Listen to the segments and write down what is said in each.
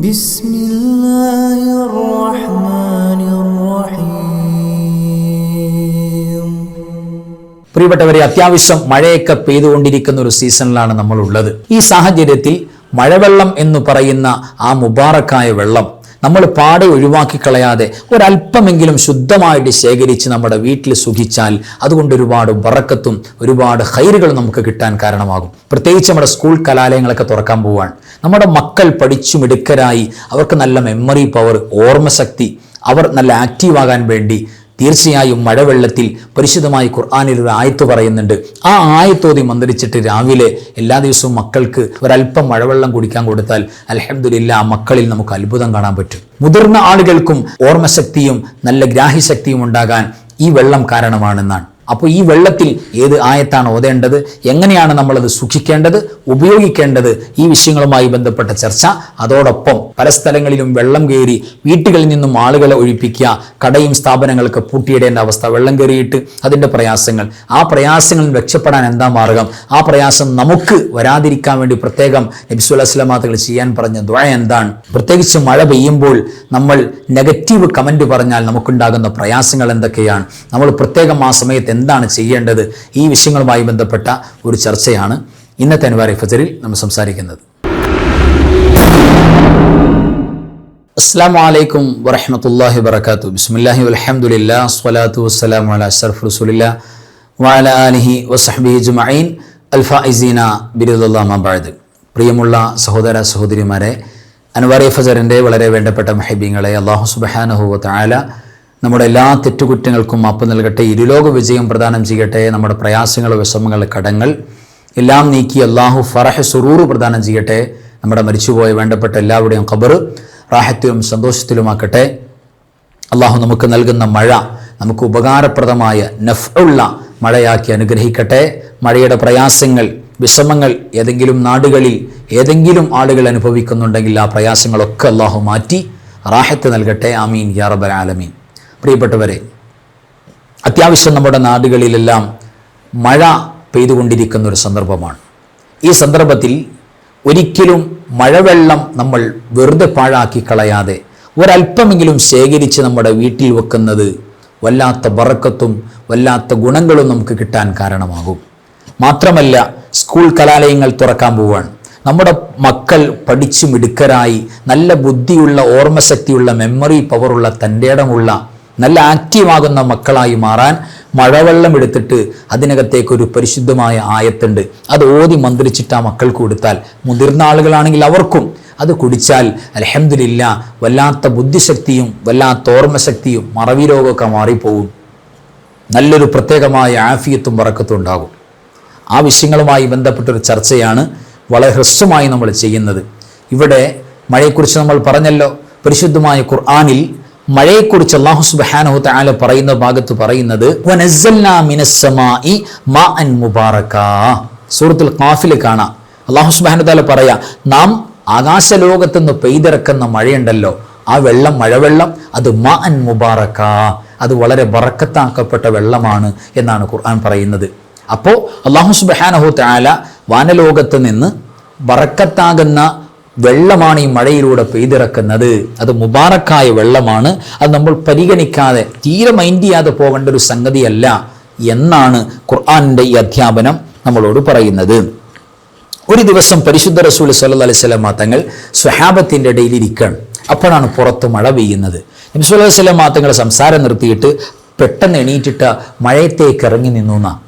بسم الله الرحمن الرحيم പ്രിയപ്പെട്ടവരെ അത്യാവശ്യം മഴയൊക്കെ പെയ്തുകൊണ്ടിരിക്കുന്ന ഒരു സീസണിലാണ് നമ്മൾ ഉള്ളത് ഈ സാഹചര്യത്തിൽ മഴവെള്ളം എന്ന് പറയുന്ന ആ മുബാറക്കായ വെള്ളം നമ്മൾ പാടെ ഒഴിവാക്കി കളയാതെ ഒരല്പമെങ്കിലും ശുദ്ധമായിട്ട് ശേഖരിച്ച് നമ്മുടെ വീട്ടിൽ സുഖിച്ചാൽ അതുകൊണ്ട് ഒരുപാട് ബറക്കത്തും ഒരുപാട് ഹൈറുകൾ നമുക്ക് കിട്ടാൻ കാരണമാകും. പ്രത്യേകിച്ച് നമ്മുടെ സ്കൂൾ കലാലയങ്ങളൊക്കെ തുറക്കാൻ പോവുകയാണ്. നമ്മുടെ മക്കൾ പഠിച്ചു മിടുക്കരായി അവർക്ക് നല്ല മെമ്മറി പവർ ഓർമ്മശക്തി. അവർ നല്ല ആക്റ്റീവ് ആകാൻ വേണ്ടി തീർച്ചയായും മഴവെള്ളത്തിൽ പരിശുദ്ധമായി ഖുർആാനിൽ ഒരു ആയത്ത് പറയുന്നുണ്ട്. ആ ആയത്തോതി മന്ത്രിച്ചിട്ട് രാവിലെ എല്ലാ ദിവസവും മക്കൾക്ക് ഒരല്പം മഴവെള്ളം കുടിക്കാൻ കൊടുത്താൽ അലഹമില്ല ആ മക്കളിൽ നമുക്ക് അത്ഭുതം കാണാൻ പറ്റും. മുതിർന്ന ആളുകൾക്കും ഓർമ്മശക്തിയും നല്ല ഗ്രാഹ്യശക്തിയും ഉണ്ടാകാൻ ഈ വെള്ളം കാരണമാണെന്നാണ്. അപ്പോൾ ഈ വെള്ളത്തിൽ ഏത് ആയത്താണ് ഓതേണ്ടത്? എങ്ങനെയാണ് നമ്മളത് സൂക്ഷിക്കേണ്ടത്? ഉപയോഗിക്കേണ്ടത്? ഈ വിഷയങ്ങളുമായി ബന്ധപ്പെട്ട ചർച്ച. അതോടൊപ്പം പല സ്ഥലങ്ങളിലും വെള്ളം കയറി വീട്ടുകളിൽ നിന്നും ആളുകളെ ഒഴിപ്പിക്കുക കടയും സ്ഥാപനങ്ങൾക്ക് പൂട്ടിയിടേണ്ട അവസ്ഥ വെള്ളം കയറിയിട്ട് അതിന്റെ പ്രയാസങ്ങൾ. ആ പ്രയാസങ്ങളിൽ രക്ഷപ്പെടാൻ എന്താ മാർഗം? ആ പ്രയാസം നമുക്ക് വരാതിരിക്കാൻ വേണ്ടി പ്രത്യേകം നബിസുല്ലാ അസ്ലാമാത്തുകൾ ചെയ്യാൻ പറഞ്ഞ ദ്വയ എന്താണ്? പ്രത്യേകിച്ച് മഴ പെയ്യുമ്പോൾ നമ്മൾ നെഗറ്റീവ് കമന്റ് പറഞ്ഞാൽ നമുക്കുണ്ടാകുന്ന പ്രയാസങ്ങൾ എന്തൊക്കെയാണ്? നമ്മൾ പ്രത്യേകം ആ സമയത്ത് എന്താണ് ചെയ്യേണ്ടത്? ഈ വിഷയങ്ങളുമായി ബന്ധപ്പെട്ട ഒരു ചർച്ചയാണ് ഇന്നത്തെ അനുവാരി ഫജറിൽ നമ്മൾ സംസാരിക്കുന്നത്. അസ്സാം വലൈക്കും വറഹമത്തല്ലാഹി വബർക്കാത്തു ബിസ്മില്ലാഹി വലഹമുല്ലാ സ്വലാത്തു വസ്സലാം അല അഷറഫ് റസൂലില്ല വാല ആലിഹി വസഹബി ജുമഈൻ അൽഫായിസീന ബിരുദുല്ലാമബാദ് പ്രിയമുള്ള സഹോദര സഹോദരിമാരെ അൻവാറി ഫസറിന്റെ വളരെ വേണ്ടപ്പെട്ട മഹബീങ്ങളെ അള്ളാഹു സുബഹാനഹുവ താല നമ്മുടെ എല്ലാ തെറ്റുകുറ്റങ്ങൾക്കും മാപ്പ് നൽകട്ടെ. ഇരുലോക വിജയം പ്രദാനം ചെയ്യട്ടെ. നമ്മുടെ പ്രയാസങ്ങൾ വിഷമങ്ങൾ കടങ്ങൾ എല്ലാം നീക്കി അള്ളാഹു ഫറഹ് സുറൂറ് പ്രദാനം ചെയ്യട്ടെ. നമ്മുടെ മരിച്ചുപോയ വേണ്ടപ്പെട്ട എല്ലാവരുടെയും ഖബർ റാഹത്തിലും സന്തോഷത്തിലുമാക്കട്ടെ. അള്ളാഹു നമുക്ക് നൽകുന്ന മഴ നമുക്ക് ഉപകാരപ്രദമായ നഫ്ഉള്ള മഴയാക്കി അനുഗ്രഹിക്കട്ടെ. മഴയുടെ പ്രയാസങ്ങൾ വിഷമങ്ങൾ ഏതെങ്കിലും നാടുകളിൽ ഏതെങ്കിലും ആളുകൾ അനുഭവിക്കുന്നുണ്ടെങ്കിൽ ആ പ്രയാസങ്ങളൊക്കെ അള്ളാഹു മാറ്റി റാഹത്ത് നൽകട്ടെ. ആമീൻ യാ റബ്ബൽ ആലമീൻ. പ്രിയപ്പെട്ടവരെ അത്യാവശ്യം നമ്മുടെ നാടുകളിലെല്ലാം മഴ പെയ്തുകൊണ്ടിരിക്കുന്ന ഒരു സന്ദർഭമാണ്. ഈ സന്ദർഭത്തിൽ ഒരിക്കലും മഴവെള്ളം നമ്മൾ വെറുതെ പാഴാക്കി കളയാതെ ഒരല്പമെങ്കിലും ശേഖരിച്ച് നമ്മുടെ വീട്ടിൽ വെക്കുന്നത് വല്ലാത്ത ബറക്കത്തും വല്ലാത്ത ഗുണങ്ങളും നമുക്ക് കിട്ടാൻ കാരണമാകും. മാത്രമല്ല സ്കൂൾ കലാലയങ്ങൾ തുറക്കാൻ പോവുകയാണ്. നമ്മുടെ മക്കൾ പഠിച്ചു മിടുക്കരായി നല്ല ബുദ്ധിയുള്ള ഓർമ്മശക്തിയുള്ള മെമ്മറി പവറുള്ള തന്റെ ഇടമുള്ള നല്ല ആക്റ്റീവാകുന്ന മക്കളായി മാറാൻ മഴവെള്ളം എടുത്തിട്ട് അതിനകത്തേക്ക് ഒരു പരിശുദ്ധമായ ആയത്തുണ്ട്. അത് ഓതി മന്ത്രിച്ചിട്ട് ആ മക്കൾക്ക് കൊടുത്താൽ മുതിർന്ന ആളുകളാണെങ്കിൽ അവർക്കും അത് കുടിച്ചാൽ അലഹമില്ല വല്ലാത്ത ബുദ്ധിശക്തിയും വല്ലാത്ത ഓർമ്മശക്തിയും മറവി രോഗമൊക്കെ മാറിപ്പോവും. നല്ലൊരു പ്രത്യേകമായ ആഫിയത്തും വറക്കത്തും ഉണ്ടാകും. ആ വിഷയങ്ങളുമായി ബന്ധപ്പെട്ടൊരു ചർച്ചയാണ് വളരെ ഹ്രസ്വമായി നമ്മൾ ചെയ്യുന്നത്. ഇവിടെ മഴയെക്കുറിച്ച് നമ്മൾ പറഞ്ഞല്ലോ പരിശുദ്ധമായ ഖുർആാനിൽ മഴയെക്കുറിച്ച് അള്ളാഹു സുബാനഹു താല പറയുന്ന ഭാഗത്ത് പറയുന്നത് വനസ്സൽനാ മിനസ്സമാഇ മാഅൻ മുബാറകാ സൂറത്തുൽ ഖാഫിൽ കാണാം. അള്ളാഹു സുബാനു താല പറയാ നാം ആകാശലോകത്ത് നിന്ന് പെയ്തിറക്കുന്ന മഴയുണ്ടല്ലോ ആ വെള്ളം മഴവെള്ളം അത് മാഅൻ മുബാറക്ക അത് വളരെ ബറക്കത്താക്കപ്പെട്ട വെള്ളമാണ് എന്നാണ് ഖുർആൻ പറയുന്നത്. അപ്പോൾ അള്ളാഹു സുബാനഹു താല വാനലോകത്ത് നിന്ന് ബറക്കത്താകുന്ന വെള്ളമാണ് ഈ മഴയിലൂടെ പെയ്തിറക്കുന്നത്. അത് മുബാറക്കായ വെള്ളമാണ്. അത് നമ്മൾ പരിഗണിക്കാതെ തീരെ മൈൻഡ് ചെയ്യാതെ പോകേണ്ട ഒരു സംഗതിയല്ല എന്നാണ് ഖുർആാനിന്റെ ഈ അധ്യാപനം നമ്മളോട് പറയുന്നത്. ഒരു ദിവസം പരിശുദ്ധ റസൂൽ സല്ല അലൈഹി സ്വലാം തങ്ങൾ സ്വഹാബത്തിന്റെ ഇടയിൽ ഇരിക്കണം. അപ്പോഴാണ് പുറത്ത് മഴ പെയ്യുന്നത്. നബി സല്ലല്ലാഹു അലൈഹി വസല്ലം തങ്ങൾ സംസാരം നിർത്തിയിട്ട് പെട്ടെന്ന് എണീറ്റിട്ട് മഴയത്തേക്ക് ഇറങ്ങി നിന്നു എന്നാ.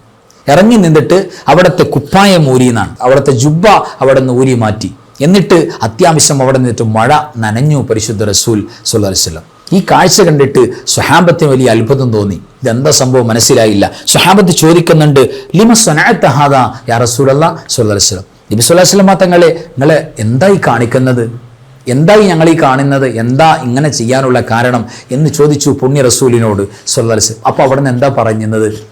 ഇറങ്ങി നിന്നിട്ട് അവിടുത്തെ കുപ്പായം ഊരി എന്നാണ്. അവിടുത്തെ ജുബ്ബ അവിടെ നിന്ന് ഊരി മാറ്റി. എന്നിട്ട് അത്യാവശ്യം അവിടെ നിന്നിട്ട് മഴ നനഞ്ഞു പരിശുദ്ധ റസൂൽ വസല്ലം. ഈ കാഴ്ച കണ്ടിട്ട് സ്വഹാബത്തിന് വലിയ അത്ഭുതം തോന്നി. ഇതെന്താ സംഭവം? മനസ്സിലായില്ല. സ്വഹാബത്ത് ചോദിക്കുന്നുണ്ട് ലിമ സ്വനാത്തഹാദ യാ റസൂലല്ലാ? വസല്ലം. നബി അലൈഹി തങ്ങളെ നിങ്ങളെ എന്തായി കാണിക്കുന്നത്? എന്തായി ഞങ്ങൾ ഈ കാണുന്നത്? എന്താ ഇങ്ങനെ ചെയ്യാനുള്ള കാരണം? എന്ന് ചോദിച്ചു പുണ്യ റസൂലിനോട് സുല്ലാസ് അപ്പോൾ അവിടെ നിന്ന് എന്താ പറയുന്നത്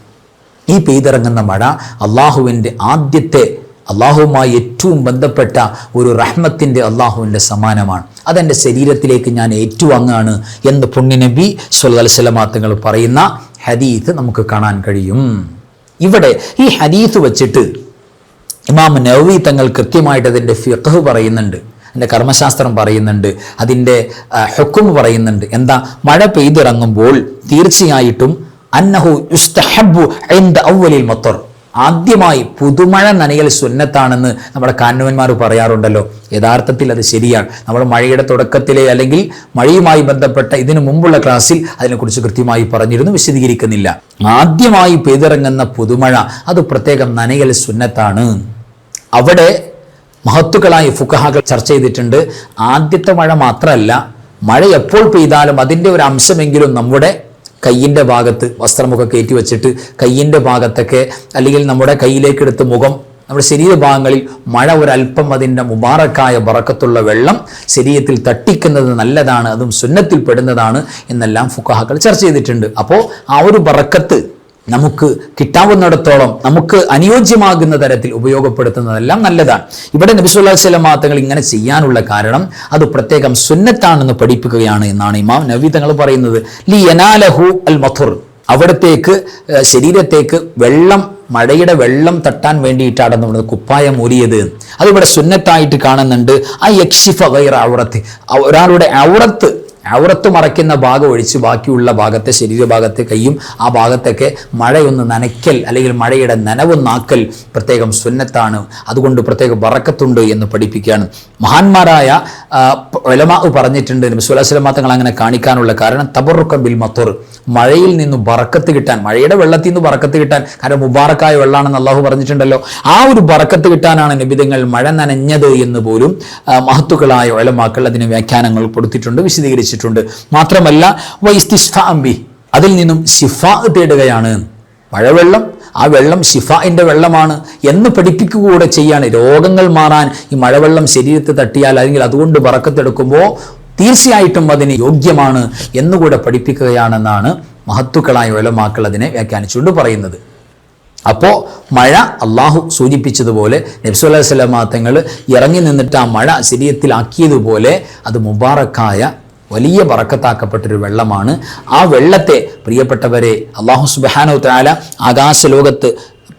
ഈ പെയ്തിറങ്ങുന്ന മഴ അള്ളാഹുവിന്റെ ആദ്യത്തെ അള്ളാഹുവുമായി ഏറ്റവും ബന്ധപ്പെട്ട ഒരു റഹ്മത്തിന്റെ അള്ളാഹുവിന്റെ സമാനമാണ് അതെന്റെ ശരീരത്തിലേക്ക് ഞാൻ ഏറ്റുവാങ്ങാണ് എന്ന് പുണ്യനബി സുല്ലാസ്ലമാങ്ങൾ പറയുന്ന ഹദീത്ത് നമുക്ക് കാണാൻ കഴിയും. ഇവിടെ ഈ ഹദീത്ത് വച്ചിട്ട് ഇമാം നവവി തങ്ങൾ കൃത്യമായിട്ട് അതിന്റെ ഫിഖ് പറയുന്നുണ്ട്. അതിന്റെ കർമ്മശാസ്ത്രം പറയുന്നുണ്ട്. അതിന്റെ ഹുക്കും പറയുന്നുണ്ട്. എന്താ? മഴ പെയ്തിറങ്ങുമ്പോൾ തീർച്ചയായിട്ടും അന്നഹു യുസ്തഹബു ഔവലിൽ മൊത്തർ. ആദ്യമായി പുതുമഴ നനയൽ സുന്നത്താണെന്ന് നമ്മുടെ കാരണവന്മാർ പറയാറുണ്ടല്ലോ. യഥാർത്ഥത്തിൽ അത് ശരിയാണ്. നമ്മൾ മഴയുടെ തുടക്കത്തിലെ അല്ലെങ്കിൽ മഴയുമായി ബന്ധപ്പെട്ട ഇതിനു മുമ്പുള്ള ക്ലാസ്സിൽ അതിനെക്കുറിച്ച് കൃത്യമായി പറഞ്ഞിരുന്നു വിശദീകരിക്കുന്നില്ല. ആദ്യമായി പെയ്തിറങ്ങുന്ന പുതുമഴ അത് പ്രത്യേകം നനയൽ സുന്നത്താണ്. അവിടെ മഹത്തുക്കളായ ഫുക്കഹകൾ ചർച്ച ചെയ്തിട്ടുണ്ട്. ആദ്യത്തെ മഴ മാത്രമല്ല മഴ എപ്പോൾ പെയ്താലും അതിന്റെ ഒരു അംശമെങ്കിലും നമ്മുടെ കയ്യിന്റെ ഭാഗത്ത് വസ്ത്രമൊക്കെ കയറ്റി വെച്ചിട്ട് കയ്യിന്റെ ഭാഗത്തൊക്കെ അല്ലെങ്കിൽ നമ്മുടെ കയ്യിലേക്കെടുത്ത് മുഖം നമ്മുടെ ശരീരഭാഗങ്ങളിൽ മഴ ഒരല്പം അതിന്റെ മുബാറക്കായ ബറക്കത്തുള്ള വെള്ളം ശരീരത്തിൽ തട്ടിക്കുന്നത് നല്ലതാണ് അതും സുന്നത്തിൽ പെടുന്നതാണ് എന്നെല്ലാം ഫുക്കാഹകൾ ചർച്ച ചെയ്തിട്ടുണ്ട്. അപ്പോൾ ആ ഒരു ബറക്കത്ത് നമുക്ക് കിട്ടാവുന്നിടത്തോളം നമുക്ക് അനുയോജ്യമാകുന്ന തരത്തിൽ ഉപയോഗപ്പെടുത്തുന്നതെല്ലാം നല്ലതാണ്. ഇവിടെ നബിസുല്ലാ സ്വലമാ തങ്ങൾ ഇങ്ങനെ ചെയ്യാനുള്ള കാരണം അത് പ്രത്യേകം സുന്നത്താണെന്ന് പഠിപ്പിക്കുകയാണ് എന്നാണ് ഇമാം നബി തങ്ങൾ പറയുന്നത്. ലി യനാലഹു അൽ മഥുർ അവിടത്തേക്ക് ശരീരത്തേക്ക് വെള്ളം മഴയുടെ വെള്ളം തട്ടാൻ വേണ്ടിയിട്ടാണ് നമ്മൾ കുപ്പായം ഊരിയത്. അതിവിടെ സുന്നത്തായിട്ട് കാണുന്നുണ്ട്. ആ യക്ഷിഫ ഗൈർ ഔറത്ത്. ഒരാളുടെ ഔറത്ത് ഔറത്ത് മറയ്ക്കുന്ന ഭാഗം ഒഴിച്ച് ബാക്കിയുള്ള ഭാഗത്തെ ശരീരഭാഗത്തെ കൈയും ആ ഭാഗത്തൊക്കെ മഴയൊന്ന് നനയ്ക്കൽ അല്ലെങ്കിൽ മഴയുടെ നനവൊന്നാക്കൽ പ്രത്യേകം സുന്നത്താണ്. അതുകൊണ്ട് പ്രത്യേക വറക്കത്തുണ്ട് എന്ന് പഠിപ്പിക്കുകയാണ്. മഹാന്മാരായ ഒലമാവ് പറഞ്ഞിട്ടുണ്ട്. നബിസ്വലാസ്ലമാ തങ്ങൾ അങ്ങനെ കാണിക്കാനുള്ള കാരണം തബറുക്ക ബിൽ മത്തുർ. മഴയിൽ നിന്ന് ബറക്കത്ത് കിട്ടാൻ മഴയുടെ വെള്ളത്തിൽ നിന്ന് ബറക്കത്ത് കിട്ടാൻ കാരണം മുബാറക്കായ വെള്ളമാണെന്ന് അള്ളാഹു പറഞ്ഞിട്ടുണ്ടല്ലോ. ആ ഒരു ബറക്കത്ത് കിട്ടാനാണ് നിബിതങ്ങൾ മഴ നനഞ്ഞത് എന്ന് പോലും മഹത്തുക്കളായ ഒലമാക്കൾ അതിന് വ്യാഖ്യാനങ്ങൾ കൊടുത്തിട്ടുണ്ട് വിശദീകരിച്ചിട്ടുണ്ട്. മാത്രമല്ല വൈസ്തിഷ്ഫാംബി അതിൽ നിന്നും ശിഫ തേടുകയാണ്. മഴവെള്ളം ആ വെള്ളം ഷിഫായിന്റെ വെള്ളമാണ് എന്ന് പഠിപ്പിക്കുക ചെയ്യാണ്. രോഗങ്ങൾ മാറാൻ ഈ മഴവെള്ളം ശരീരത്തിൽ തട്ടിയാൽ അല്ലെങ്കിൽ അതുകൊണ്ട് വറക്കത്തെടുക്കുമ്പോൾ തീർച്ചയായിട്ടും അതിന് യോഗ്യമാണ് എന്നുകൂടെ പഠിപ്പിക്കുകയാണെന്നാണ് മഹത്തുക്കളായ ഒലമാക്കൾ അതിനെ വ്യാഖ്യാനിച്ചുകൊണ്ട് പറയുന്നത്. അപ്പോൾ മഴ അള്ളാഹു സൂചിപ്പിച്ചതുപോലെ നബ്സുല്ലാ സ്വലാമ തങ്ങൾ ഇറങ്ങി നിന്നിട്ട് ആ മഴ ശരീരത്തിലാക്കിയതുപോലെ അത് മുബാറക്കായ വലിയ പറക്കത്താക്കപ്പെട്ടൊരു വെള്ളമാണ്. ആ വെള്ളത്തെ പ്രിയപ്പെട്ടവരെ അള്ളാഹു സുബാനോ താല ആകാശലോകത്ത്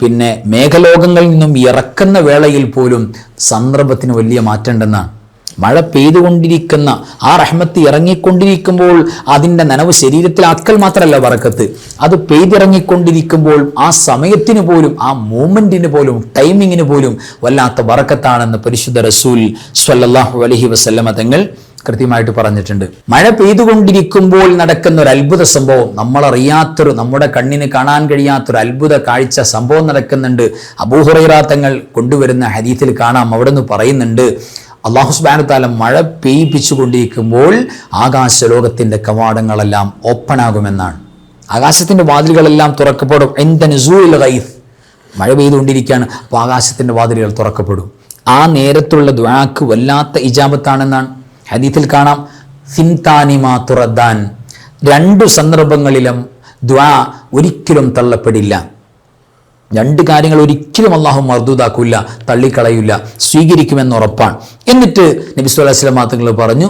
പിന്നെ മേഘലോകങ്ങളിൽ നിന്നും ഇറക്കുന്ന വേളയിൽ പോലും സന്ദർഭത്തിന് വലിയ മാറ്റമുണ്ടെന്നാണ് മഴ പെയ്തുകൊണ്ടിരിക്കുന്ന ആ റഹ്മത്ത് ഇറങ്ങിക്കൊണ്ടിരിക്കുമ്പോൾ അതിന്റെ നനവ് ശരീരത്തിൽ അക്കൽ മാത്രമല്ല വറക്കത്ത്. അത് പെയ്തിറങ്ങിക്കൊണ്ടിരിക്കുമ്പോൾ ആ സമയത്തിന് പോലും ആ മൂമെന്റിന് പോലും ടൈമിങ്ങിന് പോലും വല്ലാത്ത വറക്കത്താണെന്ന് പരിശുദ്ധ റസൂൽ സ്വല്ലല്ലാഹു അലഹി വസല്ലമ തങ്ങൾ കൃത്യമായിട്ട് പറഞ്ഞിട്ടുണ്ട്. മഴ പെയ്തുകൊണ്ടിരിക്കുമ്പോൾ നടക്കുന്ന ഒരു അത്ഭുത സംഭവം നമ്മളറിയാത്തൊരു നമ്മുടെ കണ്ണിന് കാണാൻ കഴിയാത്തൊരു അത്ഭുത കാഴ്ച സംഭവം നടക്കുന്നുണ്ട്. അബൂഹുറൈറാത്തങ്ങൾ തങ്ങൾ കൊണ്ടുവരുന്ന ഹരീത്തിൽ കാണാം അവിടെ നിന്ന് പറയുന്നുണ്ട് അള്ളാഹു സുബാനുത്താല മഴ പെയ്യിപ്പിച്ചുകൊണ്ടിരിക്കുമ്പോൾ ആകാശലോകത്തിന്റെ കവാടങ്ങളെല്ലാം ഓപ്പൺ ആകുമെന്നാണ് ആകാശത്തിന്റെ വാതിലുകളെല്ലാം തുറക്കപ്പെടും. എന്തന് സൂയിൽ ഗൈഫ് മഴ പെയ്തുകൊണ്ടിരിക്കുകയാണ് അപ്പോൾ ആകാശത്തിന്റെ വാതിലുകൾ തുറക്കപ്പെടും. ആ നേരത്തുള്ള ദ്വാക്ക് വല്ലാത്ത ഇജാബത്താണെന്നാണ് ഹദീത്തിൽ കാണാം. ഫിൻതാനിമാ തുറദാൻ. രണ്ടു സന്ദർഭങ്ങളിലും ദ്വാ ഒരിക്കലും തള്ളപ്പെടില്ല. രണ്ട് കാര്യങ്ങൾ ഒരിക്കലും അള്ളാഹു മർദൂതാക്കില്ല തള്ളിക്കളയില്ല സ്വീകരിക്കുമെന്ന് ഉറപ്പാണ്. എന്നിട്ട് നബി വസല്ലം തങ്ങൾ പറഞ്ഞു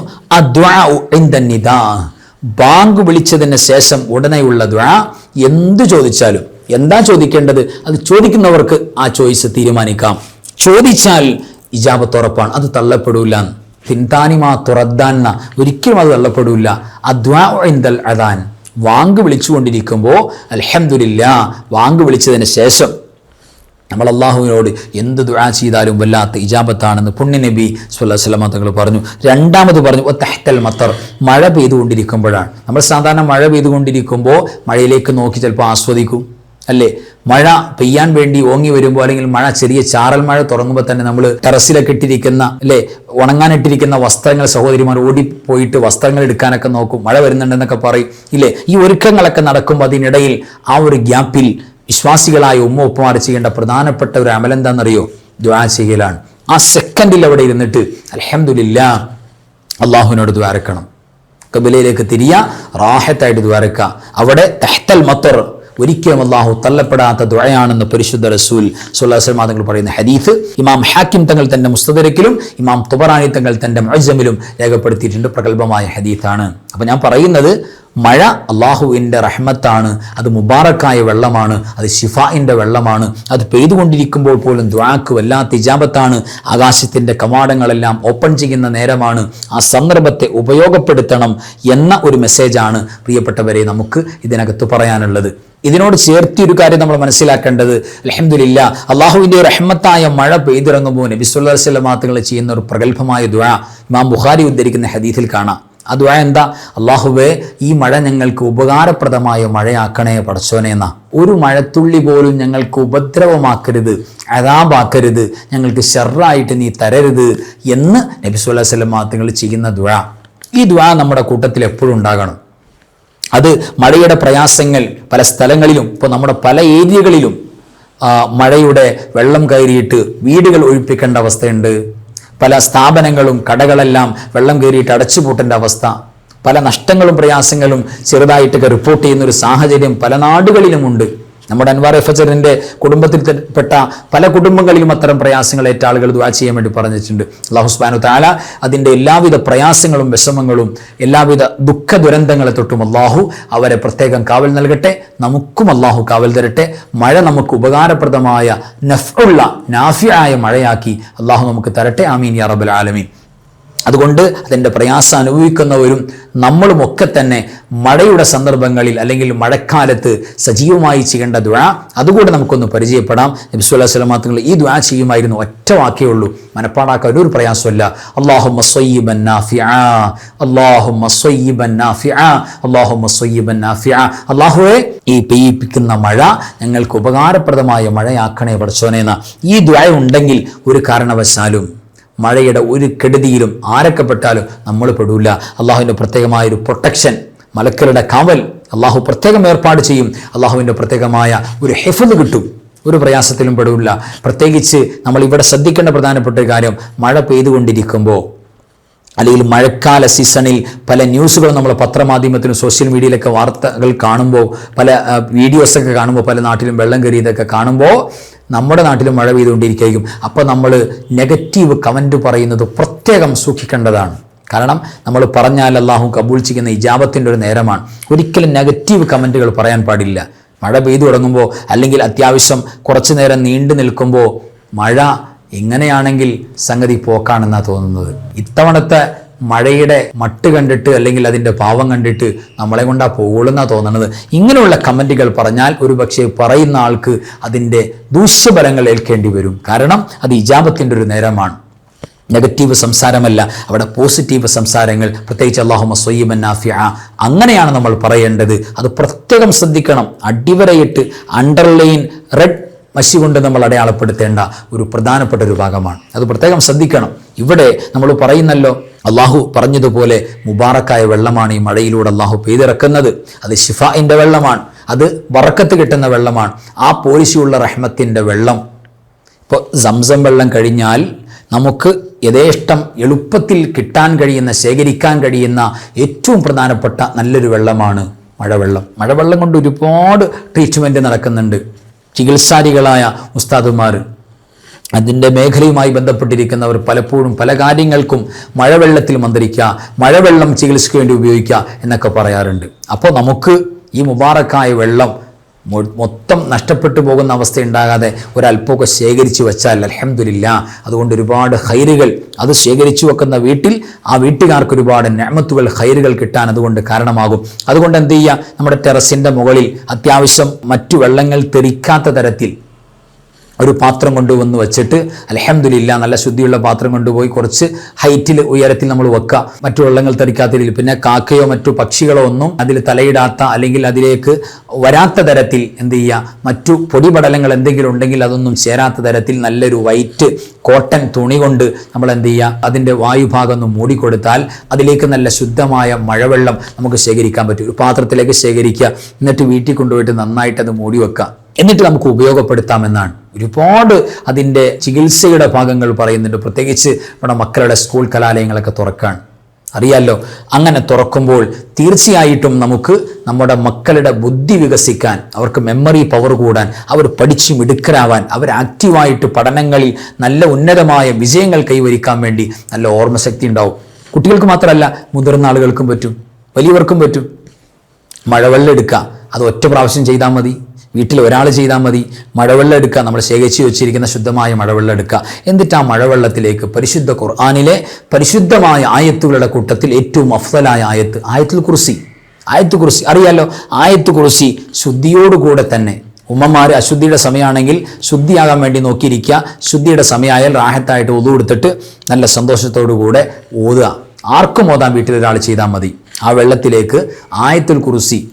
ബാങ്ക് വിളിച്ചതിന് ശേഷം ഉടനെയുള്ള ദ്വാ എന്ത് ചോദിച്ചാലും എന്താ ചോദിക്കേണ്ടത്? അത് ചോദിക്കുന്നവർക്ക് ആ ചോയ്സ് തീരുമാനിക്കാം. ചോദിച്ചാൽ ഇജാബത്ത് ഉറപ്പാണ്. അത് തള്ളപ്പെടൂല. തിന്താനിമാ തുറദ്ദാന്ന ഒരിക്കലും അത് തള്ളപ്പെടൂല. അദ്വാ അതാൻ അദാൻ. വാങ്ക് വിളിച്ചുകൊണ്ടിരിക്കുമ്പോൾ അലഹമില്ല വാങ്ക് വിളിച്ചതിന് ശേഷം നമ്മൾ അള്ളാഹുവിനോട് എന്ത് ദുആ ചെയ്താലും വല്ലാത്ത ഇജാബത്താണെന്ന് പുണ്യ നബി സ്വല്ലാസ്ലമ തങ്ങൾ പറഞ്ഞു. രണ്ടാമത് പറഞ്ഞു തഹ്തൽ മത്തർ മഴ പെയ്തുകൊണ്ടിരിക്കുമ്പോഴാണ്. നമ്മൾ സാധാരണ മഴ പെയ്തുകൊണ്ടിരിക്കുമ്പോൾ മഴയിലേക്ക് നോക്കി ചിലപ്പോൾ ആസ്വദിക്കും അല്ലേ? മഴ പെയ്യാൻ വേണ്ടി ഓങ്ങി വരുമ്പോൾ അല്ലെങ്കിൽ മഴ ചെറിയ ചാറൽ മഴ തുടങ്ങുമ്പോൾ തന്നെ നമ്മൾ ടെറസിലൊക്കെ ഇട്ടിരിക്കുന്ന അല്ലെ ഉണങ്ങാനിട്ടിരിക്കുന്ന വസ്ത്രങ്ങൾ സഹോദരിമാർ ഓടിപ്പോയിട്ട് വസ്ത്രങ്ങൾ എടുക്കാനൊക്കെ നോക്കും. മഴ വരുന്നുണ്ടെന്നൊക്കെ പറയും ഇല്ലേ? ഈ ഒരുക്കങ്ങളൊക്കെ നടക്കുമ്പോൾ അതിനിടയിൽ ആ ഒരു ഗ്യാപ്പിൽ വിശ്വാസികളായ ഉമ്മ ഉപ്പമാർ ചെയ്യേണ്ട പ്രധാനപ്പെട്ട ഒരു അമലെന്താണെന്നറിയോ ദ്വാ ചെയ്യലാണ്. ആ സെക്കൻഡിൽ അവിടെ ഇരുന്നിട്ട് അലഹമില്ല അള്ളാഹുവിനോട് ദ്വാരക്കണം കബിലയിലേക്ക് തിരിയ റാഹത്തായിട്ട് ദ്വാരക്ക അവിടെ തെഹ്തൽ മത്തർ ഒരിക്കലും അള്ളാഹു തള്ളപ്പെടാത്ത ദുഴയാണെന്ന് പരിശുദ്ധ റസൂൽ സുല്ലാസ്ലമാ തങ്ങൾ പറയുന്ന ഹദീഫ് ഇമാം ഹാക്കിം തങ്ങൾ തന്റെ മുസ്തദരക്കിലും ഇമാം തുബറാനി തങ്ങൾ തന്റെ മൊജമിലും രേഖപ്പെടുത്തിയിട്ടുണ്ട്. പ്രഗത്ഭമായ ഹദീഫാണ് അപ്പൊ ഞാൻ പറയുന്നത് മഴ അള്ളാഹുവിന്റെ റഹ്മത്താണ് അത് മുബാറക്കായ വെള്ളമാണ് അത് ഷിഫായിന്റെ വെള്ളമാണ് അത് പെയ്തുകൊണ്ടിരിക്കുമ്പോൾ പോലും ദ്വാക്ക് വല്ലാത്ത ഇജാബത്താണ് ആകാശത്തിന്റെ കവാടങ്ങളെല്ലാം ഓപ്പൺ ചെയ്യുന്ന നേരമാണ് ആ സന്ദർഭത്തെ ഉപയോഗപ്പെടുത്തണം എന്ന ഒരു മെസ്സേജാണ് പ്രിയപ്പെട്ടവരെ നമുക്ക് ഇതിനകത്ത് പറയാനുള്ളത്. ഇതിനോട് ചേർത്തി ഒരു കാര്യം നമ്മൾ മനസ്സിലാക്കേണ്ടത് അലഹമില്ല അള്ളാഹുവിന്റെ ഒരു റഹ്മത്തായ മഴ പെയ്തിറങ്ങുമ്പോൾ നബിസ്വല്ലാ ചെയ്യുന്ന ഒരു പ്രഗത്ഭമായ ദ്വാ ഇമാം ബുഖാരി ഉദ്ധരിക്കുന്ന ഹദീസിൽ കാണാം. ദ്വാ എന്താ? അള്ളാഹുവേ ഈ മഴ ഞങ്ങൾക്ക് ഉപകാരപ്രദമായ മഴയാക്കണേ പടച്ചോനെ എന്നാ. ഒരു മഴത്തുള്ളി പോലും ഞങ്ങൾക്ക് ഉപദ്രവമാക്കരുത് അതാബാക്കരുത് ഞങ്ങൾക്ക് ഷെറായിട്ട് നീ തരരുത് എന്ന് നബി സുല്ലാ വസ്ലമാത്തുകൾ ചെയ്യുന്ന ദ്വ ഈ ദ്വ നമ്മുടെ കൂട്ടത്തിൽ എപ്പോഴും ഉണ്ടാകണം. അത് മഴയുടെ പ്രയാസങ്ങൾ പല സ്ഥലങ്ങളിലും ഇപ്പോൾ നമ്മുടെ പല ഏരിയകളിലും മഴയുടെ വെള്ളം കയറിയിട്ട് വീടുകൾ ഒഴിപ്പിക്കേണ്ട അവസ്ഥയുണ്ട്. പല സ്ഥാപനങ്ങളും കടകളെല്ലാം വെള്ളം കയറിയിട്ട് അടച്ചുപൂട്ടേണ്ട അവസ്ഥ. പല നഷ്ടങ്ങളും പ്രയാസങ്ങളും ചെറുതായിട്ടൊക്കെ റിപ്പോർട്ട് ചെയ്യുന്ന ഒരു സാഹചര്യം പല നാടുകളിലുമുണ്ട്. നമ്മുടെ അൻവാർ എഫച്ചറിന്റെ കുടുംബത്തിൽപ്പെട്ട പല കുടുംബങ്ങളിലും അത്തരം പ്രയാസങ്ങൾ ഏറ്റ ആളുകൾ ദ്വാ ചെയ്യാൻ വേണ്ടി പറഞ്ഞിട്ടുണ്ട്. അള്ളാഹു സുബ്ഹാനഹു താല അതിന്റെ എല്ലാവിധ പ്രയാസങ്ങളും വിഷമങ്ങളും എല്ലാവിധ ദുഃഖ ദുരന്തങ്ങളെ തൊട്ടും അള്ളാഹു അവരെ പ്രത്യേകം കാവൽ നൽകട്ടെ. നമുക്കും അള്ളാഹു കാവൽ തരട്ടെ. മഴ നമുക്ക് ഉപകാരപ്രദമായ നഫുള്ള നാഫിയായ മഴയാക്കി അള്ളാഹു നമുക്ക് തരട്ടെ. ആമീൻ യാ റബ്ബൽ ആലമീൻ. അതുകൊണ്ട് അതിന്റെ പ്രയാസം അനുഭവിക്കുന്നവരും നമ്മളുമൊക്കെ തന്നെ മഴയുടെ സന്ദർഭങ്ങളിൽ അല്ലെങ്കിൽ മഴക്കാലത്ത് സജീവമായി ചെയ്യേണ്ട ദ്വ അതുകൂടെ നമുക്കൊന്ന് പരിചയപ്പെടാം. നബിസ്വല്ലാ സ്വലമാങ്ങൾ ഈ ദ്വാ ചെയ്യുമായിരുന്നു. ഒറ്റ വാക്കേ ഉള്ളൂ. മനപ്പാടാക്കാൻ ഒരു പ്രയാസമല്ല അള്ളാഹു അള്ളാഹുവെ ഈ പെയ്യിപ്പിക്കുന്ന മഴ ഞങ്ങൾക്ക് ഉപകാരപ്രദമായ മഴയാക്കണേ പഠിച്ചോനേന്ന ഈ ദ്വായ ഉണ്ടെങ്കിൽ ഒരു കാരണവശാലും മഴയുടെ ഒരു കെടുതിയിലും ആരൊക്കെ പെട്ടാലും നമ്മൾ പെടൂല. അള്ളാഹുവിന്റെ പ്രത്യേകമായ ഒരു പ്രൊട്ടക്ഷൻ മലക്കരുടെ കാവൽ അള്ളാഹു പ്രത്യേകം ഏർപ്പാട് ചെയ്യും. അള്ളാഹുവിന്റെ പ്രത്യേകമായ ഒരു ഹെഫത് കിട്ടും. ഒരു പ്രയാസത്തിലും പെടൂല. പ്രത്യേകിച്ച് നമ്മൾ ഇവിടെ ശ്രദ്ധിക്കേണ്ട പ്രധാനപ്പെട്ട ഒരു കാര്യം മഴ പെയ്തുകൊണ്ടിരിക്കുമ്പോൾ അല്ലെങ്കിൽ മഴക്കാല സീസണിൽ പല ന്യൂസുകളും നമ്മൾ പത്രമാധ്യമത്തിലും സോഷ്യൽ മീഡിയയിലൊക്കെ വാർത്തകൾ കാണുമ്പോൾ പല വീഡിയോസൊക്കെ കാണുമ്പോൾ പല നാട്ടിലും വെള്ളം കയറിയതൊക്കെ കാണുമ്പോൾ നമ്മുടെ നാട്ടിലും മഴ പെയ്തുകൊണ്ടിരിക്കുകയും അപ്പോൾ നമ്മൾ നെഗറ്റീവ് കമന്റ് പറയുന്നത് പ്രത്യേകം സൂക്ഷിക്കേണ്ടതാണ്. കാരണം നമ്മൾ പറഞ്ഞാൽ അള്ളാഹു കബൂൾ ചെയ്യുന്ന ഇജാബത്തിന്റെ ഒരു നേരമാണ്. ഒരിക്കലും നെഗറ്റീവ് കമന്റുകൾ പറയാൻ പാടില്ല. മഴ പെയ്തു തുടങ്ങുമ്പോൾ അല്ലെങ്കിൽ അത്യാവശ്യം കുറച്ചു നേരം നീണ്ടു നിൽക്കുമ്പോൾ മഴ ഇങ്ങനെയാണെങ്കിൽ സംഗതി പോക്കാണെന്നാണ് തോന്നുന്നത്. ഇത്തവണത്തെ മഴയുടെ മട്ട് കണ്ടിട്ട് അല്ലെങ്കിൽ അതിന്റെ പാവം കണ്ടിട്ട് നമ്മളെ കൊണ്ടാ പോകുള്ളെന്നാണ് തോന്നുന്നത് ഇങ്ങനെയുള്ള കമന്റുകൾ പറഞ്ഞാൽ ഒരു പക്ഷേ പറയുന്ന ആൾക്ക് അതിന്റെ ദൂഷ്യഫലങ്ങൾ ഏൽക്കേണ്ടി വരും. കാരണം അത് ഇജാബത്തിന്റെ ഒരു നേരമാണ്. നെഗറ്റീവ് സംസാരമല്ല അവിടെ പോസിറ്റീവ് സംസാരങ്ങൾ പ്രത്യേകിച്ച് അള്ളാഹുമ സൊയ്യബൻ നാഫിയ അങ്ങനെയാണ് നമ്മൾ പറയേണ്ടത്. അത് പ്രത്യേകം ശ്രദ്ധിക്കണം. അടിവരയിട്ട് അണ്ടർലൈൻ റെഡ് മഷി കൊണ്ട് നമ്മൾ അടയാളപ്പെടുത്തേണ്ട ഒരു പ്രധാനപ്പെട്ട ഒരു ഭാഗമാണ്. അത് പ്രത്യേകം ശ്രദ്ധിക്കണം. ഇവിടെ നമ്മൾ പറയുന്നല്ലോ അള്ളാഹു പറഞ്ഞതുപോലെ മുബാറക്കായ വെള്ളമാണ് ഈ മഴയിലൂടെ അള്ളാഹു പെയ്തിറക്കുന്നത്. അത് ഷിഫായിന്റെ വെള്ളമാണ്. അത് വറക്കത്ത് കിട്ടുന്ന വെള്ളമാണ്. ആ പോലിശിയുള്ള റഹ്മത്തിന്റെ വെള്ളം. ഇപ്പോൾ സംസം വെള്ളം കഴിഞ്ഞാൽ നമുക്ക് യഥേഷ്ടം എളുപ്പത്തിൽ കിട്ടാൻ കഴിയുന്ന ശേഖരിക്കാൻ കഴിയുന്ന ഏറ്റവും പ്രധാനപ്പെട്ട നല്ലൊരു വെള്ളമാണ് മഴവെള്ളം. മഴവെള്ളം കൊണ്ട് ഒരുപാട് ട്രീറ്റ്മെന്റ് നടക്കുന്നുണ്ട്. ചികിത്സാരികളായ ഉസ്താദുമാർ. അതിന്റെ മേഖലയുമായി ബന്ധപ്പെട്ടിരിക്കുന്നവർ പലപ്പോഴും പല കാര്യങ്ങൾക്കും മഴവെള്ളത്തിൽ മന്ത്രിക്കുക മഴവെള്ളം ചികിത്സയ്ക്ക് വേണ്ടി ഉപയോഗിക്കുക എന്നൊക്കെ പറയാറുണ്ട്. അപ്പോൾ നമുക്ക് ഈ മുബാറക്കായ വെള്ളം മൊത്തം നഷ്ടപ്പെട്ടു പോകുന്ന അവസ്ഥ ഉണ്ടാകാതെ ഒരല്പമൊക്കെ ശേഖരിച്ചു വെച്ചാൽ അലഹമില്ല അതുകൊണ്ട് ഒരുപാട് ഹൈറുകൾ അത് ശേഖരിച്ചു വെക്കുന്ന വീട്ടിൽ ആ വീട്ടുകാർക്ക് ഒരുപാട് ഞാമത്തുകൾ ഹൈറുകൾ കിട്ടാൻ അതുകൊണ്ട് കാരണമാകും. അതുകൊണ്ട് എന്ത് ചെയ്യുക? നമ്മുടെ ടെറസിന്റെ മുകളിൽ അത്യാവശ്യം മറ്റു വെള്ളങ്ങൾ തെറിക്കാത്ത തരത്തിൽ ഒരു പാത്രം കൊണ്ടുവന്ന് വെച്ചിട്ട് അലഹമില്ല നല്ല ശുദ്ധിയുള്ള പാത്രം കൊണ്ടുപോയി കുറച്ച് ഹൈറ്റിൽ ഉയരത്തിൽ നമ്മൾ വെക്കുക. മറ്റു വെള്ളങ്ങൾ തെറിക്കാത്ത രീതിയിൽ പിന്നെ കാക്കയോ മറ്റു പക്ഷികളോ ഒന്നും അതിൽ തലയിടാത്ത അല്ലെങ്കിൽ അതിലേക്ക് വരാത്ത തരത്തിൽ എന്ത് ചെയ്യുക മറ്റു പൊടിപടലങ്ങൾ എന്തെങ്കിലും ഉണ്ടെങ്കിൽ അതൊന്നും ചേരാത്ത തരത്തിൽ നല്ലൊരു വൈറ്റ് കോട്ടൺ തുണി കൊണ്ട് നമ്മൾ എന്ത് ചെയ്യുക അതിന്റെ വായുഭാഗം ഒന്ന് മൂടിക്കൊടുത്താൽ അതിലേക്ക് നല്ല ശുദ്ധമായ മഴവെള്ളം നമുക്ക് ശേഖരിക്കാൻ പറ്റും. ഒരു പാത്രത്തിലേക്ക് ശേഖരിക്കുക എന്നിട്ട് വീട്ടിൽ കൊണ്ടുപോയിട്ട് നന്നായിട്ട് അത് മൂടി വെക്കുക. എന്നിട്ട് നമുക്ക് ഉപയോഗപ്പെടുത്താമെന്നാണ്. ഒരുപാട് അതിന്റെ ചികിത്സയുടെ ഭാഗങ്ങൾ പറയുന്നുണ്ട്. പ്രത്യേകിച്ച് നമ്മുടെ മക്കളുടെ സ്കൂൾ കലാലയങ്ങളൊക്കെ തുറക്കാൻ. അറിയാലോ? അങ്ങനെ തുറക്കുമ്പോൾ തീർച്ചയായിട്ടും നമുക്ക് നമ്മുടെ മക്കളുടെ ബുദ്ധി വികസിക്കാൻ അവർക്ക് മെമ്മറി പവർ കൂടാൻ അവർ പഠിച്ച് മിടുക്കരാവാൻ അവർ ആക്റ്റീവായിട്ട് പഠനങ്ങളിൽ നല്ല ഉന്നതമായ വിജയങ്ങൾ കൈവരിക്കാൻ വേണ്ടി നല്ല ഓർമ്മശക്തി ഉണ്ടാവും. കുട്ടികൾക്ക് മാത്രമല്ല മുതിർന്ന ആളുകൾക്കും പറ്റും. വലിയവർക്കും പറ്റും. മഴവെള്ളം എടുക്കുക. അത് ഒറ്റ പ്രാവശ്യം ചെയ്താൽ മതി. വീട്ടിൽ ഒരാൾ ചെയ്താൽ മതി. മഴവെള്ളം എടുക്കുക. നമ്മൾ ശേഖരിച്ച് വെച്ചിരിക്കുന്ന ശുദ്ധമായ മഴവെള്ളം എടുക്കുക. എന്നിട്ട് ആ മഴവെള്ളത്തിലേക്ക് പരിശുദ്ധ ഖുർആാനിലെ പരിശുദ്ധമായ ആയത്തുകളുടെ കൂട്ടത്തിൽ ഏറ്റവും അഫ്സലായ ആയത്ത് ആയത്തുൽ കുറിസി ആയത്ത് കുറിസി അറിയാലോ? ആയത്ത് കുറിസി ശുദ്ധിയോടുകൂടെ തന്നെ. ഉമ്മമാർ അശുദ്ധിയുടെ സമയമാണെങ്കിൽ ശുദ്ധിയാകാൻ വേണ്ടി നോക്കിയിരിക്കുക. ശുദ്ധിയുടെ സമയമായാൽ റാഹത്തായിട്ട് ഒതു കൊടുത്തിട്ട് നല്ല സന്തോഷത്തോടു കൂടെ ഓതുക. ആർക്കും ഓതാൻ വീട്ടിൽ ഒരാൾ ചെയ്താൽ മതി. ആ വെള്ളത്തിലേക്ക് ആയത്തുൽ കുറിസി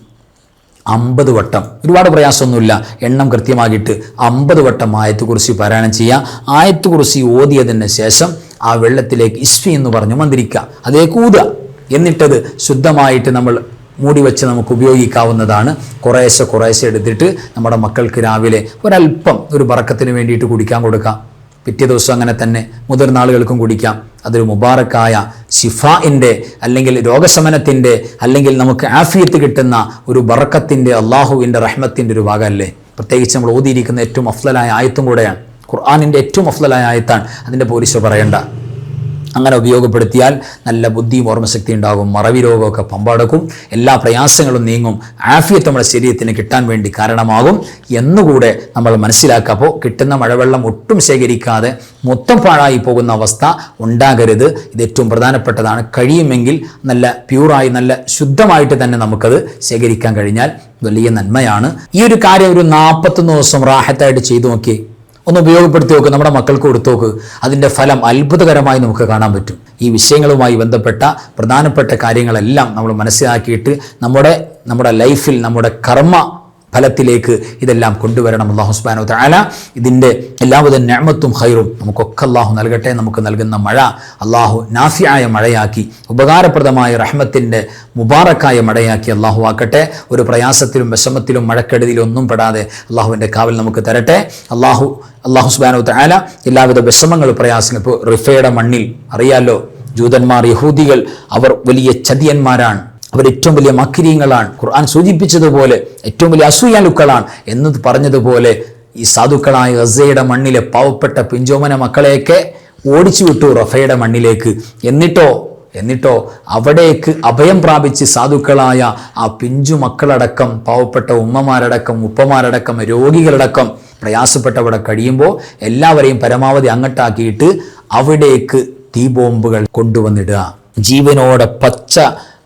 അമ്പത് വട്ടം. ഒരുപാട് പ്രയാസമൊന്നുമില്ല. എണ്ണം കൃത്യമാക്കിയിട്ട് അമ്പത് വട്ടം ആയത്ത് കുറിച്ച് പാരായണം ചെയ്യുക. ആയത്ത് കുറിച്ച് ഓതിയതിന് ശേഷം ആ വെള്ളത്തിലേക്ക് ഇസ്വി എന്ന് പറഞ്ഞു മന്ത്രിക്കുക. അതേ കൂതുക എന്നിട്ടത് ശുദ്ധമായിട്ട് നമ്മൾ മൂടി വെച്ച് നമുക്ക് ഉപയോഗിക്കാവുന്നതാണ്. കുറേശ്ശെ കുറേശ്ശെ എടുത്തിട്ട് നമ്മുടെ മക്കൾക്ക് രാവിലെ ഒരല്പം ഒരു പറക്കത്തിന് വേണ്ടിയിട്ട് കുടിക്കാൻ കൊടുക്കാം. പിറ്റേ ദിവസം അങ്ങനെ തന്നെ മുതിർന്ന ആളുകൾക്കും കുടിക്കാം. അതൊരു മുബാറക്കായ ഷിഫാഇന്റെ അല്ലെങ്കിൽ രോഗശമനത്തിന്റെ അല്ലെങ്കിൽ നമുക്ക് ആഫിയത്ത് കിട്ടുന്ന ഒരു ബറക്കത്തിന്റെ അള്ളാഹുവിന്റെ റഹ്മത്തിന്റെ ഒരു ഭാഗമല്ലേ? പ്രത്യേകിച്ച് നമ്മൾ ഓതിയിരിക്കുന്ന ഏറ്റവും അഫ്ലലായ ആയത്തും കൂടെയാണ്. ഖുർആാനിന്റെ ഏറ്റവും അഫ്ലലായ ആയത്താണ്. അതിന്റെ പോലീസ് പറയണ്ട. അങ്ങനെ ഉപയോഗപ്പെടുത്തിയാൽ നല്ല ബുദ്ധിയും ഓർമ്മശക്തി ഉണ്ടാകും. മറവി രോഗമൊക്കെ പമ്പടക്കും. എല്ലാ പ്രയാസങ്ങളും നീങ്ങും. ആഫിയത്ത് നമ്മുടെ ശരീരത്തിന് കിട്ടാൻ വേണ്ടി കാരണമാകും എന്നുകൂടെ നമ്മൾ മനസ്സിലാക്കുക. അപ്പോൾ കിട്ടുന്ന മഴവെള്ളം ഒട്ടും ശേഖരിക്കാതെ മൊത്തം പാഴായി പോകുന്ന അവസ്ഥ ഉണ്ടാകരുത്. ഇത് ഏറ്റവും പ്രധാനപ്പെട്ടതാണ്. കഴിയുമെങ്കിൽ നല്ല പ്യൂറായി നല്ല ശുദ്ധമായിട്ട് തന്നെ നമുക്കത് ശേഖരിക്കാൻ കഴിഞ്ഞാൽ വലിയ നന്മയാണ്. ഈ ഒരു കാര്യം ഒരു നാൽപ്പത്തൊന്ന് ദിവസം റാഹത്തായിട്ട് ചെയ്തു നോക്കി ഒന്ന് ഉപയോഗപ്പെടുത്തി നോക്ക് നമ്മുടെ മക്കൾക്ക് കൊടുത്തു നോക്ക്. അതിന്റെ ഫലം അത്ഭുതകരമായി നമുക്ക് കാണാൻ പറ്റും. ഈ വിഷയങ്ങളുമായി ബന്ധപ്പെട്ട പ്രധാനപ്പെട്ട കാര്യങ്ങളെല്ലാം നമ്മൾ മനസ്സിലാക്കിയിട്ട് നമ്മുടെ നമ്മുടെ ലൈഫിൽ നമ്മുടെ കർമ്മ ഫലത്തിലേക്ക് ഇതെല്ലാം കൊണ്ടുവരണം അള്ളാഹു ഹുസ്ബാനോ താല ഇതിന്റെ എല്ലാവിധ ഞാമത്തും ഹൈറും നമുക്കൊക്കെ അള്ളാഹു നൽകട്ടെ നമുക്ക് നൽകുന്ന മഴ അള്ളാഹു നാസിയായ മഴയാക്കി ഉപകാരപ്രദമായ റഹ്മത്തിന്റെ മുബാറക്കായ മഴയാക്കി അള്ളാഹു ആക്കട്ടെ. ഒരു പ്രയാസത്തിലും വിഷമത്തിലും മഴക്കെടുതിയിലും ഒന്നും പെടാതെ അള്ളാഹുവിന്റെ കാവൽ നമുക്ക് തരട്ടെ. അള്ളാഹു അള്ളാഹു ഹുസ്ബാനോ താല എല്ലാവിധ വിഷമങ്ങൾ പ്രയാസങ്ങൾ ഇപ്പോൾ റിഫയുടെ മണ്ണിൽ അറിയാലോ ജൂതന്മാർ യഹൂദികൾ അവർ വലിയ ചതിയന്മാരാണ്. അവർ ഏറ്റവും വലിയ മക്കിരീങ്ങളാണ് ഖുർആൻ സൂചിപ്പിച്ചതുപോലെ ഏറ്റവും വലിയ അസൂയാലുക്കളാണ് എന്ന് പറഞ്ഞതുപോലെ ഈ സാധുക്കളായ ഗസയുടെ മണ്ണിലെ പാവപ്പെട്ട പിഞ്ചോമന മക്കളെയൊക്കെ ഓടിച്ചു വിട്ടു റഫയുടെ മണ്ണിലേക്ക്. എന്നിട്ടോ എന്നിട്ടോ അവിടേക്ക് അഭയം പ്രാപിച്ച് സാധുക്കളായ ആ പിഞ്ചു മക്കളടക്കം പാവപ്പെട്ട ഉമ്മമാരടക്കം ഉപ്പമാരടക്കം രോഗികളടക്കം പ്രയാസപ്പെട്ടവിടെ കഴിയുമ്പോൾ എല്ലാവരെയും പരമാവധി അങ്ങട്ടാക്കിയിട്ട് അവിടേക്ക് തീ ബോംബുകൾ കൊണ്ടുവന്നിടുക. ജീവനോടെ പച്ച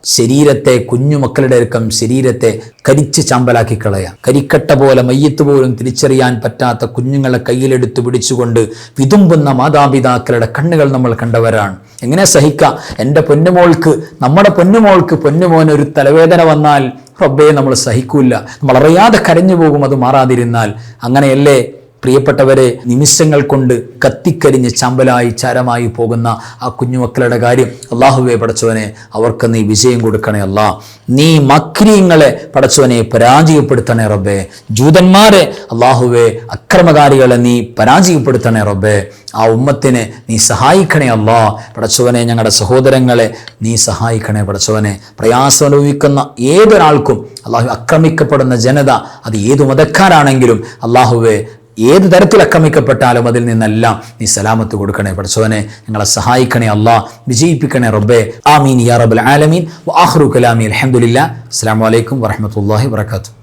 ശരീരത്തെ കുഞ്ഞുമക്കളുടെ ഒരുക്കം ശരീരത്തെ കരിച്ച് ചാമ്പലാക്കി കളയാം. കരിക്കട്ട പോലെ മയ്യത്ത് പോലും തിരിച്ചറിയാൻ പറ്റാത്ത കുഞ്ഞുങ്ങളെ കയ്യിലെടുത്ത് പിടിച്ചുകൊണ്ട് വിതുമ്പുന്ന മാതാപിതാക്കളുടെ കണ്ണുകൾ നമ്മൾ കണ്ടവരാണ്. എങ്ങനെ സഹിക്കാം? എന്റെ പൊന്നുമോൾക്ക് നമ്മുടെ പൊന്നുമോൾക്ക് പൊന്നുമോന് ഒരു തലവേദന വന്നാൽ റബ്ബയെ നമ്മൾ സഹിക്കൂല. നമ്മളറിയാതെ കരഞ്ഞു പോകും അത് മാറാതിരുന്നാൽ. അങ്ങനെയല്ലേ? പ്രിയപ്പെട്ടവരെ നിമിഷങ്ങൾ കൊണ്ട് കത്തിക്കരിഞ്ഞ് ചമ്പലായി ചരമായി പോകുന്ന ആ കുഞ്ഞുമക്കളുടെ കാര്യം അള്ളാഹുവെ പടച്ചവനെ അവർക്ക് നീ വിജയം കൊടുക്കണേ അല്ല. നീ മക്രീങ്ങളെ പടച്ചവനെ പരാജയപ്പെടുത്തണേ റബ്ബേ. ജൂതന്മാരെ അള്ളാഹുവെ അക്രമകാരികളെ നീ പരാജയപ്പെടുത്തണേ റബ്ബേ. ആ ഉമ്മത്തിനെ നീ സഹായിക്കണേ അല്ല. പടച്ചവനെ ഞങ്ങളുടെ സഹോദരങ്ങളെ നീ സഹായിക്കണേ പടച്ചവനെ. പ്രയാസം അനുഭവിക്കുന്ന ഏതൊരാൾക്കും അള്ളാഹു അക്രമിക്കപ്പെടുന്ന ജനത അത് ഏതു മതക്കാരാണെങ്കിലും അള്ളാഹുവെ ഏത് തരത്തിൽ അക്രമിക്കപ്പെട്ടാലും അതിൽ നിന്നെല്ലാം നീ സലാമത്ത് കൊടുക്കണേ. പഠിച്ചവനെ ഞങ്ങളെ സഹായിക്കണേ അള്ളാ. വിജയിപ്പിക്കണേ റബ്ബേ. ആമീൻ യാ റബ്ബൽ ആലമീൻ. ആഹ്റു കലാമി അലഹമുല്ല അസ്സാം വലൈക്കും വരഹമുല്ലാഹി വബറകാതുഹു.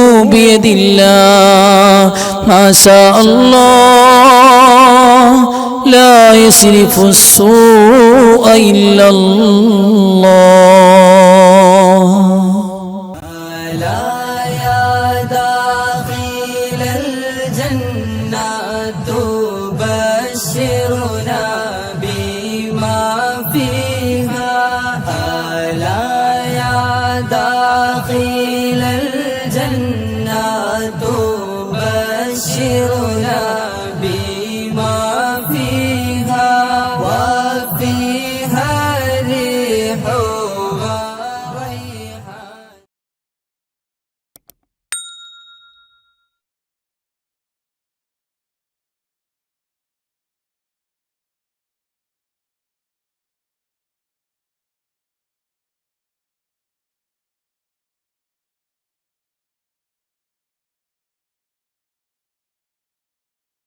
بيد الله. ما شاء الله. لا يصرف السوء إلا الله. ألا يا داخل الجنة تبشرنا بما فيها ألا يا داخل